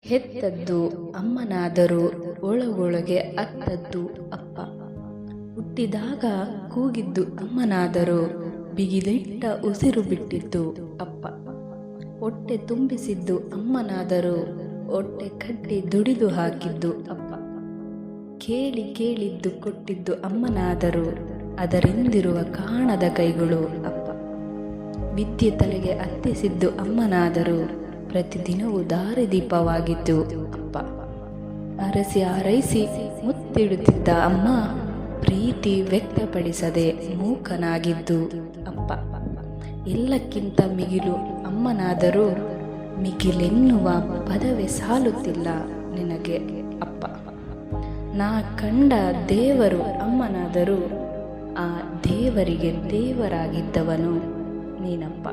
ಹೆತ್ತದ್ದು ಅಮ್ಮನಾದರೂ ಒಳಗೊಳಗೆ ಅತ್ತದ್ದು ಅಪ್ಪ. ಹುಟ್ಟಿದಾಗ ಕೂಗಿದ್ದು ಅಮ್ಮನಾದರೂ ಬಿಗಿದಿಟ್ಟ ಉಸಿರು ಬಿಟ್ಟಿದ್ದು ಅಪ್ಪ. ಹೊಟ್ಟೆ ತುಂಬಿಸಿದ್ದು ಅಮ್ಮನಾದರೂ ಹೊಟ್ಟೆ ಕಟ್ಟಿ ದುಡಿದು ಹಾಕಿದ್ದು ಅಪ್ಪ. ಕೇಳಿ ಕೇಳಿದ್ದು ಕೊಟ್ಟಿದ್ದು ಅಮ್ಮನಾದರೂ ಅದರಿಂದಿರುವ ಕಾಣದ ಕೈಗಳು ಅಪ್ಪ. ವಿದ್ಯೆ ತಲೆಗೆ ಅತ್ತಿಸಿದ್ದು ಅಮ್ಮನಾದರೂ ಪ್ರತಿದಿನವೂ ದಾರಿದೀಪವಾಗಿದ್ದು ಅಪ್ಪ ಅರಸಿ ಹಾರೈಸಿ ಮುತ್ತಿಡುತ್ತಿದ್ದ ಅಮ್ಮ ಪ್ರೀತಿ ವ್ಯಕ್ತಪಡಿಸದೆ ಮೂಕನಾಗಿದ್ದು, ಅಪ್ಪ, ಎಲ್ಲಕ್ಕಿಂತ ಮಿಗಿಲು ಅಮ್ಮನಾದರೂ ಮಿಗಿಲೆನ್ನುವ ಪದವಿ ಸಾಲುತ್ತಿಲ್ಲ ನಿನಗೆ, ಅಪ್ಪ. ನಾ ಕಂಡ ದೇವರು ಅಮ್ಮನಾದರೂ ಆ ದೇವರಿಗೆ ದೇವರಾಗಿದ್ದವನು ನೀನಪ್ಪ.